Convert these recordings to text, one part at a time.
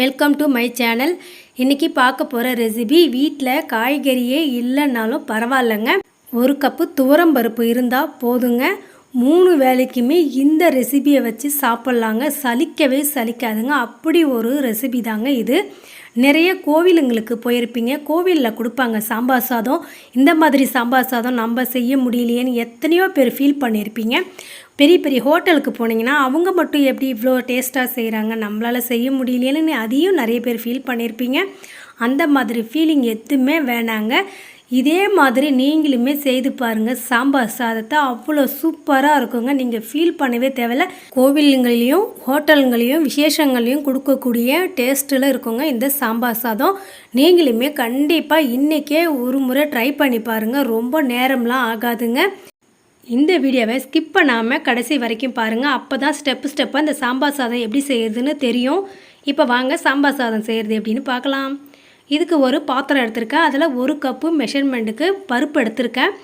Welcome to my channel இன்றைக்கி பார்க்க போகிற ரெசிபி வீட்டில் காய்கறியே இல்லைன்னாலும் பரவாயில்லைங்க. ஒரு கப்பு துவரம் பருப்பு இருந்தால் போதுங்க. மூணு வேலைக்குமே இந்த ரெசிபியை வச்சு சாப்பிட்லாங்க. சலிக்கவே சலிக்காதுங்க. அப்படி ஒரு ரெசிபி தாங்க இது. நிறைய கோவிலுங்களுக்கு போயிருப்பீங்க. கோவிலில் கொடுப்பாங்க சாம்பார் சாதம். இந்த மாதிரி சாம்பார் சாதம் நம்ம செய்ய முடியலையேன்னு எத்தனையோ பேர் ஃபீல் பண்ணியிருப்பீங்க பெரிய பெரிய ஹோட்டலுக்கு போனீங்கன்னா அவங்க மட்டும் எப்படி இவ்வளோ டேஸ்ட்டாக செய்கிறாங்க நம்மளால் செய்ய முடியலையேன்னு அதையும் நிறைய பேர் ஃபீல் பண்ணியிருப்பீங்க அந்த மாதிரி ஃபீலிங் எதுவுமே வேணாங்க. இதே மாதிரி நீங்களுமே செய்து பாருங்கள் சாம்பார் சாதத்தை அவ்வளோ சூப்பராக இருக்குங்க. நீங்கள் ஃபீல் பண்ணவே தேவையில்ல. கோவிலுங்களையும் ஹோட்டலுங்களையும் விசேஷங்களையும் கொடுக்கக்கூடிய டேஸ்ட்டில் இருக்குங்க இந்த சாம்பார் சாதம். நீங்களுமே கண்டிப்பாக இன்றைக்கே ஒரு முறை ட்ரை பண்ணி பாருங்கள் ரொம்ப நேரம்லாம் ஆகாதுங்க. இந்த வீடியோவை ஸ்கிப் பண்ணாமல் கடைசி வரைக்கும் பாருங்கள் அப்போ தான் ஸ்டெப்பு ஸ்டெப்பாக இந்த சாம்பார் சாதம் எப்படி செய்யறதுன்னு தெரியும். இப்போ வாங்க சாம்பார் சாதம் செய்கிறது எப்படின்னு பார்க்கலாம். இதுக்கு ஒரு பாத்திரம் எடுத்திருக்கேன். அதில் ஒரு கப்பு மெஷர்மெண்ட்டுக்கு பருப்பு எடுத்திருக்கேன்.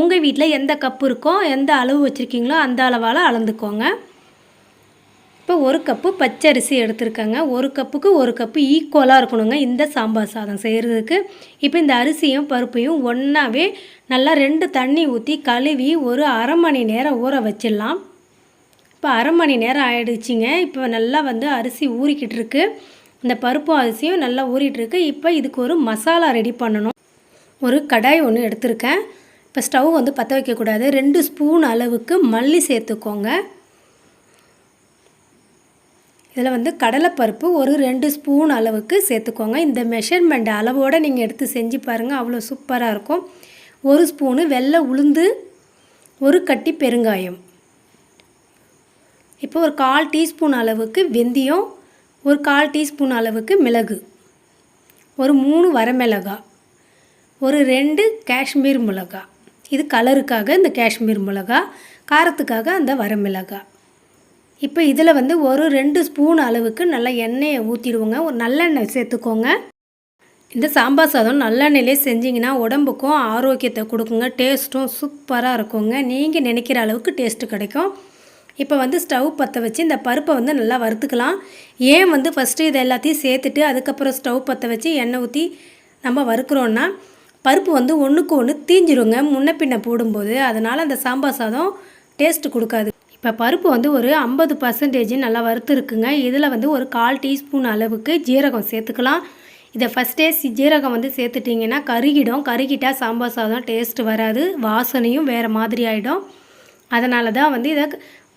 உங்கள் வீட்டில் எந்த கப்பு இருக்கோ எந்த அளவு வச்சுருக்கீங்களோ அந்த அளவால் அளந்துக்கோங்க. இப்போ ஒரு கப்பு பச்சரிசி எடுத்திருக்கேங்க. ஒரு கப்புக்கு ஒரு கப்பு ஈக்குவலாக இருக்கணுங்க. இந்த சாம்பார் சாதம் செய்கிறதுக்கு இப்போ இந்த அரிசியும் பருப்பையும் ஒன்றாவே நல்லா ரெண்டு தண்ணி ஊற்றி கழுவி ஒரு அரை மணி நேரம் ஊற வச்சிடலாம். இப்போ அரை மணி நேரம் ஆயிடுச்சுங்க. இப்போ நல்லா வந்து அரிசி ஊறிக்கிட்டு இருக்கு. இந்த பருப்பும் அரிசியும் நல்லா ஊறிட்டுருக்கு இப்போ இதுக்கு ஒரு மசாலா ரெடி பண்ணணும். ஒரு கடாய் ஒன்று எடுத்திருக்கேன். இப்போ ஸ்டவ் வந்து பற்ற வைக்கக்கூடாது. ரெண்டு ஸ்பூன் அளவுக்கு மல்லி சேர்த்துக்கோங்க. இதில் வந்து கடலைப்பருப்பு ஒரு ரெண்டு ஸ்பூன் அளவுக்கு சேர்த்துக்கோங்க. இந்த மெஷர்மெண்ட் அளவோடு நீங்கள் எடுத்து செஞ்சு பாருங்கள் அவ்வளோ சூப்பராக இருக்கும். ஒரு ஸ்பூனு வெள்ளை உளுந்து ஒரு கட்டி பெருங்காயம். இப்போ ஒரு கால் டீஸ்பூன் அளவுக்கு வெந்தயம் ஒரு கால் டீஸ்பூன் அளவுக்கு மிளகு ஒரு மூணு வரமிளகா ஒரு ரெண்டு காஷ்மீர் மிளகா. இது கலருக்காக இந்த காஷ்மீர் மிளகா காரத்துக்காக அந்த வரமிளகா. இப்போ இதில் வந்து ஒரு ரெண்டு ஸ்பூன் அளவுக்கு நல்லா எண்ணெயை ஊற்றிடுவோங்க. ஒரு நல்லெண்ணெய் சேர்த்துக்கோங்க. இந்த சாம்பார் சாதம் நல்லெண்ணெயிலே செஞ்சிங்கன்னா உடம்புக்கும் ஆரோக்கியத்தை கொடுக்குங்க. டேஸ்ட்டும் சூப்பராக இருக்குங்க. நீங்கள் நினைக்கிற அளவுக்கு டேஸ்ட்டு கிடைக்கும். இப்போ வந்து ஸ்டவ் பற்ற வச்சு இந்த பருப்பை வந்து நல்லா வறுத்துக்கலாம். ஏன் வந்து ஃபஸ்ட்டு இதை எல்லாத்தையும் சேர்த்துட்டு அதுக்கப்புறம் ஸ்டவ் பற்ற வச்சு எண்ணெய் ஊற்றி நம்ம வறுக்கிறோன்னா பருப்பு வந்து ஒன்றுக்கு ஒன்று தீஞ்சிருங்க. முன்ன பின்ன போடும்போது. அதனால் அந்த சாம்பார் சாதம் டேஸ்ட்டு கொடுக்காது. இப்போ பருப்பு வந்து ஒரு ஐம்பது பர்சன்டேஜ் நல்லா வறுத்து இருக்குங்க. இதில் வந்து ஒரு கால் டீஸ்பூன் அளவுக்கு ஜீரகம் சேர்த்துக்கலாம். இதை ஃபஸ்ட்டே ஜீரகம் வந்து சேர்த்துட்டிங்கன்னா கருகிடும். கருகிட்டால் சாம்பார் சாதம் டேஸ்ட்டு வராது. வாசனையும் வேறு மாதிரி ஆகிடும் அதனால தான் வந்து இதை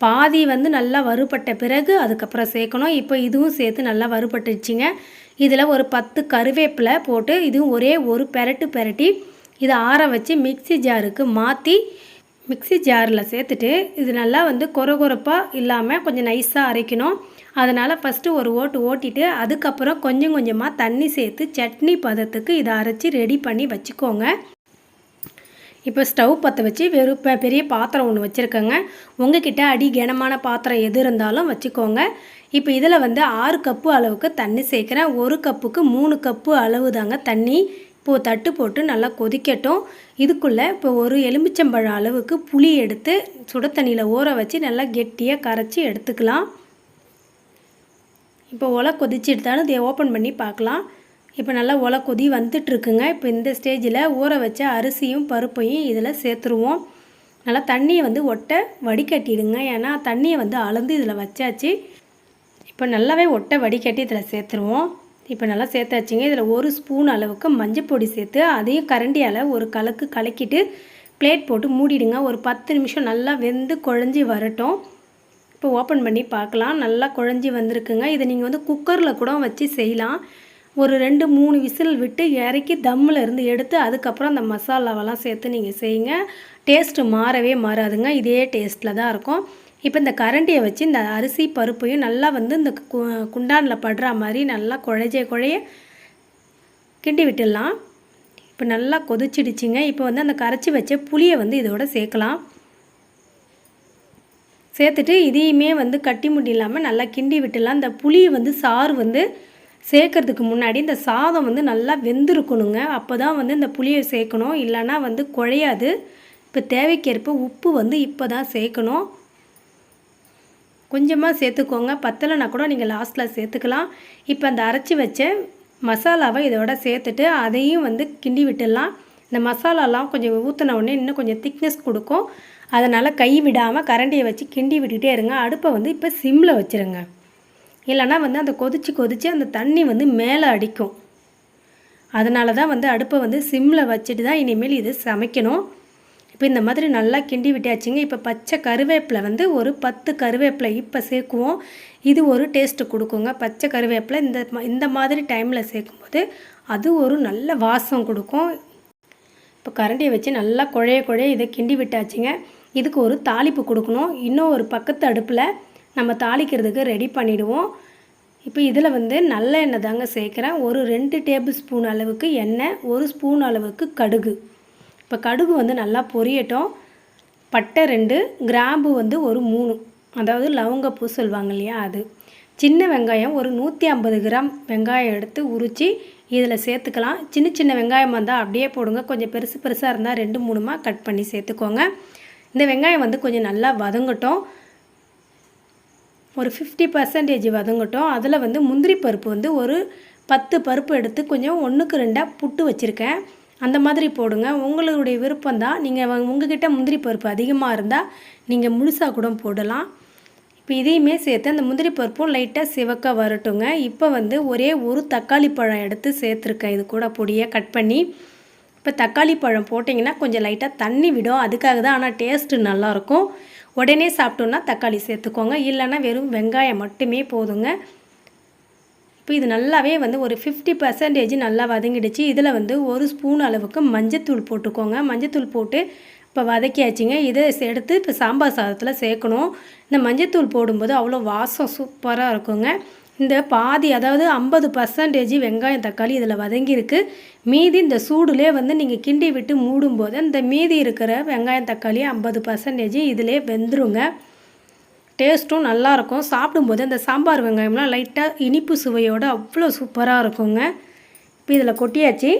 பாதி வந்து நல்லா வறுபட்ட பிறகு அதுக்கப்புறம் சேர்க்கணும். இப்போ இதுவும் சேர்த்து நல்லா வறுபட்டுச்சுங்க இதில் ஒரு பத்து கருவேப்பிலை போட்டு இதுவும் ஒரே ஒரு பெரட்டு பெரட்டி இதை ஆற வச்சு மிக்சி ஜாருக்கு மாற்றி மிக்சி ஜாரில் சேர்த்துட்டு இது நல்லா வந்து கொரகொரப்பாக இல்லாமல் கொஞ்சம் நைஸாக அரைக்கணும். அதனால் ஃபஸ்ட்டு ஒரு ஓட்டு ஓட்டிட்டு அதுக்கப்புறம் கொஞ்சம் கொஞ்சமாக தண்ணி சேர்த்து சட்னி பதத்துக்கு இதை அரைச்சி ரெடி பண்ணி வச்சுக்கோங்க. இப்போ ஸ்டவ் பற்ற வச்சு வெறும் பெ- பெரிய பாத்திரம் ஒன்று வச்சுருக்கேங்க. உங்ககிட்ட அடி கனமான பாத்திரம் எது இருந்தாலும் வச்சுக்கோங்க. இப்போ இதில் வந்து ஆறு கப்பு அளவுக்கு தண்ணி சேர்க்குறேன். ஒரு கப்புக்கு மூணு கப்பு அளவு தாங்க தண்ணி. இப்போது தட்டு போட்டு நல்லா கொதிக்கட்டும். இதுக்குள்ளே இப்போ ஒரு எலுமிச்சம்பழம் அளவுக்கு புளி எடுத்து சுட தண்ணியில் ஊற வச்சு நல்லா கெட்டியாக கரைச்சி எடுத்துக்கலாம். இப்போ ஒலை கொதிச்சிடுதான்னு இதை ஓப்பன் பண்ணி பார்க்கலாம். இப்போ நல்லா ஒலை கொதி வந்துட்டுருக்குங்க. இப்போ இந்த ஸ்டேஜில் ஊற வச்ச அரிசியும் பருப்பையும் இதில் சேர்த்துருவோம். நல்லா தண்ணியை வந்து ஒட்டை வடிகட்டிடுங்க. ஏன்னா தண்ணியை வந்து அளந்து இதில் வச்சாச்சு. இப்போ நல்லாவே ஒட்டை வடிகட்டி இதில் சேர்த்துருவோம். இப்போ நல்லா சேர்த்தாச்சுங்க. இதில் ஒரு ஸ்பூன் அளவுக்கு மஞ்சள் பொடி சேர்த்து அதையும் கரண்டியால் ஒரு கலக்கு கலக்கிட்டு பிளேட் போட்டு மூடிடுங்க. ஒரு பத்து நிமிஷம் நல்லா வெந்து குழஞ்சி வரட்டும். இப்போ ஓப்பன் பண்ணி பார்க்கலாம். நல்லா குழஞ்சி வந்திருக்குங்க. இதை நீங்கள் வந்து குக்கரில் கூட வச்சு செய்யலாம். ஒரு ரெண்டு மூணு விசில் விட்டு இறக்கி தம்மில் இருந்து எடுத்து அதுக்கப்புறம் அந்த மசாலாவெல்லாம் சேர்த்து நீங்கள் செய்யுங்க. டேஸ்ட்டு மாறவே மாறாதுங்க. இதே டேஸ்ட்டில் தான் இருக்கும். இப்போ இந்த கரண்டியை வச்சு இந்த அரிசி பருப்பையும் நல்லா வந்து இந்த கு- குண்டானில் படுற மாதிரி நல்லா குழைய குழைய கிண்டி விட்டுடலாம். இப்போ நல்லா கொதிச்சிடுச்சிங்க. இப்போ வந்து அந்த கரைச்சி வச்ச புளியை வந்து இதோட சேர்க்கலாம். சேர்த்துட்டு இதையுமே வந்து கட்டி முட்டி இல்லாமல் நல்லா கிண்டி விட்டுடலாம். இந்த புளியை வந்து சாறு வந்து சேர்க்கறதுக்கு முன்னாடி இந்த சாதம் வந்து நல்லா வெந்திருக்கணுங்க. அப்போ தான் வந்து இந்த புளியை சேர்க்கணும். இல்லைன்னா வந்து குழையாது. இப்போ தேவைக்கேற்ப உப்பு வந்து இப்போ தான் சேர்க்கணும். கொஞ்சமாக சேர்த்துக்கோங்க. பத்தலைனா கூட நீங்கள் லாஸ்ட்டில் சேர்த்துக்கலாம். இப்போ அந்த அரைச்சி வச்ச மசாலாவை இதோட சேர்த்துட்டு அதையும் வந்து கிண்டி விட்டுடலாம். இந்த மசாலாலாம் கொஞ்சம் ஊற்றின உடனே இன்னும் கொஞ்சம் திக்னஸ் கொடுக்கும். அதனால் கை விடாமல் கரண்டியை வச்சு கிண்டி விட்டுகிட்டே இருங்க. அடுப்பை வந்து இப்போ சிம்மில் வச்சுருங்க. இல்லைன்னா வந்து அந்த கொதித்து கொதித்து அந்த தண்ணி வந்து மேலே அடிக்கும். அதனால தான் வந்து அடுப்பை வந்து சிம்மில் வச்சுட்டு தான் இனிமேல் இது சமைக்கணும். இப்போ இந்த மாதிரி நல்லா கிண்டி விட்டாச்சுங்க. இப்போ பச்சை கருவேப்பிலை வந்து ஒரு பத்து கருவேப்பிலை இப்போ சேர்க்குவோம். இது ஒரு டேஸ்ட்டு கொடுக்குங்க. பச்சை கருவேப்பிலை இந்த இந்த மாதிரி டைமில் சேர்க்கும்போது அது ஒரு நல்ல வாசம் கொடுக்கும். இப்போ கரண்டியை வச்சு நல்லா குழைய குழைய இதை கிண்டி விட்டாச்சுங்க. இதுக்கு ஒரு தாளிப்பு கொடுக்கணும். இன்னும் ஒரு பக்கத்து அடுப்பில் நம்ம தாளிக்கிறதுக்கு ரெடி பண்ணிவிடுவோம் இப்போ இதில் வந்து நல்ல எண்ணெய் தாங்க சேர்க்குறேன். ஒரு ரெண்டு டேபிள் ஸ்பூன் அளவுக்கு எண்ணெய் ஒரு ஸ்பூன் அளவுக்கு கடுகு. இப்போ கடுகு வந்து நல்லா பொரியட்டும். பட்டை ரெண்டு கிராம்பு வந்து ஒரு மூணு. அதாவது லவங்கப்பூ சொல்லுவாங்க இல்லையா அது. சின்ன வெங்காயம் ஒரு நூற்றி ஐம்பது கிராம் வெங்காயம் எடுத்து உரித்து இதில் சேர்த்துக்கலாம். சின்ன சின்ன வெங்காயமாக இருந்தால் அப்படியே போடுங்க. கொஞ்சம் பெருசு பெருசாக இருந்தால் ரெண்டு மூணுமா கட் பண்ணி சேர்த்துக்கோங்க. இந்த வெங்காயம் வந்து கொஞ்சம் நல்லா வதங்கட்டும். ஒரு ஃபிஃப்டி பர்சன்டேஜ் வதங்கட்டும். அதில் வந்து முந்திரி பருப்பு வந்து ஒரு பத்து பருப்பு எடுத்து கொஞ்சம் ஒன்றுக்கு ரெண்டாக புட்டு வச்சுருக்கேன். அந்த மாதிரி போடுங்க. உங்களுடைய விருப்பம் தான் நீங்கள் உங்ககிட்ட முந்திரி பருப்பு அதிகமாக இருந்தால் நீங்கள் முழுசாக கூட போடலாம். இப்போ இதையுமே சேர்த்து அந்த முந்திரி பருப்பும் லைட்டாக சிவக்க வரட்டுங்க. இப்போ வந்து ஒரே ஒரு தக்காளி பழம் எடுத்து சேர்த்துருக்கேன். இது கூட பொடியை கட் பண்ணி. இப்போ தக்காளி பழம் போட்டிங்கன்னா கொஞ்சம் லைட்டாக தண்ணி விடும். அதுக்காக தான் ஆனால் டேஸ்ட்டு நல்லாயிருக்கும். உடனே சாப்பிட்டோன்னா தக்காளி சேர்த்துக்கோங்க. இல்லைன்னா வெறும் வெங்காயம் மட்டுமே போதுங்க. இப்போ இது நல்லாவே வந்து ஒரு ஃபிஃப்டி பர்சன்டேஜ் நல்லா வதங்கிடுச்சு. இதில் வந்து ஒரு ஸ்பூன் அளவுக்கு மஞ்சத்தூள் போட்டுக்கோங்க. மஞ்சத்தூள் போட்டு இப்போ வதக்கியாச்சுங்க. இதை எடுத்து இப்போ சாம்பார் சாதத்தில் சேர்க்கணும். இந்த மஞ்சத்தூள் போடும்போது அவ்வளோ வாசம் சூப்பராக இருக்குங்க. இந்த பாதி அதாவது ஐம்பது பர்சன்டேஜ் வெங்காயம் தக்காளி இதில் வதங்கியிருக்கு. மீதி இந்த சூடுலே வந்து நீங்கள் கிண்டி விட்டு மூடும்போது இந்த மீதி இருக்கிற வெங்காயம் தக்காளி ஐம்பது பர்சன்டேஜ் இதிலே வெந்துருங்க. டேஸ்ட்டும் நல்லாயிருக்கும். சாப்பிடும்போது அந்த சாம்பார் வெங்காயம்லாம் லைட்டாக இனிப்பு சுவையோடு அவ்வளோ சூப்பராக இருக்குங்க. இப்போ இதில் கொட்டியாச்சு.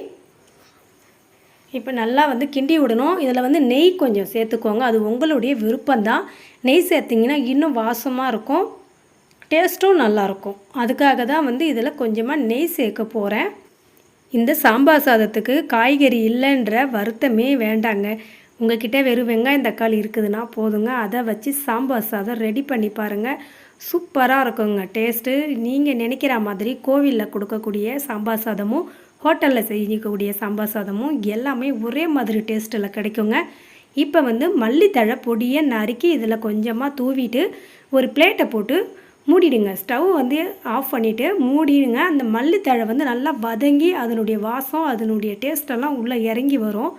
இப்போ நல்லா வந்து கிண்டி விடணும். இதில் வந்து நெய் கொஞ்சம் சேர்த்துக்கோங்க. அது உங்களுடைய விருப்பம்தான். நெய் சேர்த்திங்கன்னா இன்னும் வாசமாக இருக்கும். டேஸ்ட்டும் நல்லாயிருக்கும். அதுக்காக தான் வந்து இதில் கொஞ்சமாக நெய் சேர்க்க போகிறேன். இந்த சாம்பார் சாதத்துக்கு காய்கறி இல்லைன்ற வருத்தமே வேண்டாங்க. உங்ககிட்ட வெறும் வெங்காயம் தக்காளி இருக்குதுன்னா போதுங்க. அதை வச்சு சாம்பார் சாதம் ரெடி பண்ணி பாருங்கள் சூப்பராக இருக்குங்க. டேஸ்ட்டு நீங்கள் நினைக்கிற மாதிரி கோவிலில் கொடுக்கக்கூடிய சாம்பார் சாதமும் ஹோட்டலில் செஞ்சிக்கக்கூடிய சாம்பார் சாதமும் எல்லாமே ஒரே மாதிரி டேஸ்ட்டில் கிடைக்குங்க. இப்போ வந்து மல்லித்தழை பொடியை நறுக்கி இதில் கொஞ்சமாக தூவிட்டு ஒரு பிளேட்டை போட்டு மூடிடுங்க. ஸ்டவ் வந்து ஆஃப் பண்ணிவிட்டு மூடிடுங்க. அந்த மல்லித்தழை வந்து நல்லா வதங்கி அதனுடைய வாசம் அதனுடைய டேஸ்டெல்லாம் உள்ளே இறங்கி வரும்.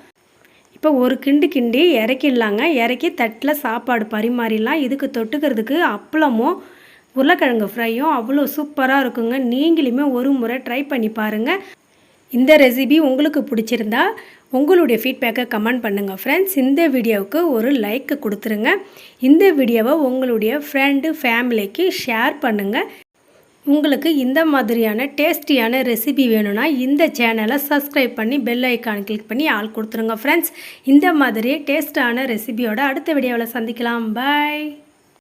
இப்போ ஒரு கிண்டு கிண்டி இறக்கிடலாங்க. இறக்கி தட்டில் சாப்பாடு பரிமாறிடலாம். இதுக்கு தொட்டுக்கிறதுக்கு அப்பளமும் உருளைக்கிழங்கு ஃப்ரையும் அவ்வளோ சூப்பராக இருக்குங்க. நீங்களுமே ஒரு முறை ட்ரை பண்ணி பாருங்கள் இந்த ரெசிபி உங்களுக்கு பிடிச்சிருந்தா உங்களுடைய ஃபீட்பேக்கை கமெண்ட் பண்ணுங்கள் ஃப்ரெண்ட்ஸ் இந்த வீடியோவுக்கு ஒரு லைக்கு கொடுத்துருங்க. இந்த வீடியோவை உங்களுடைய ஃப்ரெண்டு ஃபேமிலிக்கு ஷேர் பண்ணுங்கள் உங்களுக்கு இந்த மாதிரியான டேஸ்டியான ரெசிபி வேணும்னா இந்த சேனலை சப்ஸ்கிரைப் பண்ணி பெல் ஐக்கான் கிளிக் பண்ணி ஆள் கொடுத்துருங்க ஃப்ரெண்ட்ஸ் இந்த மாதிரி டேஸ்டான ரெசிபியோட அடுத்த வீடியோவில் சந்திக்கலாம். பாய்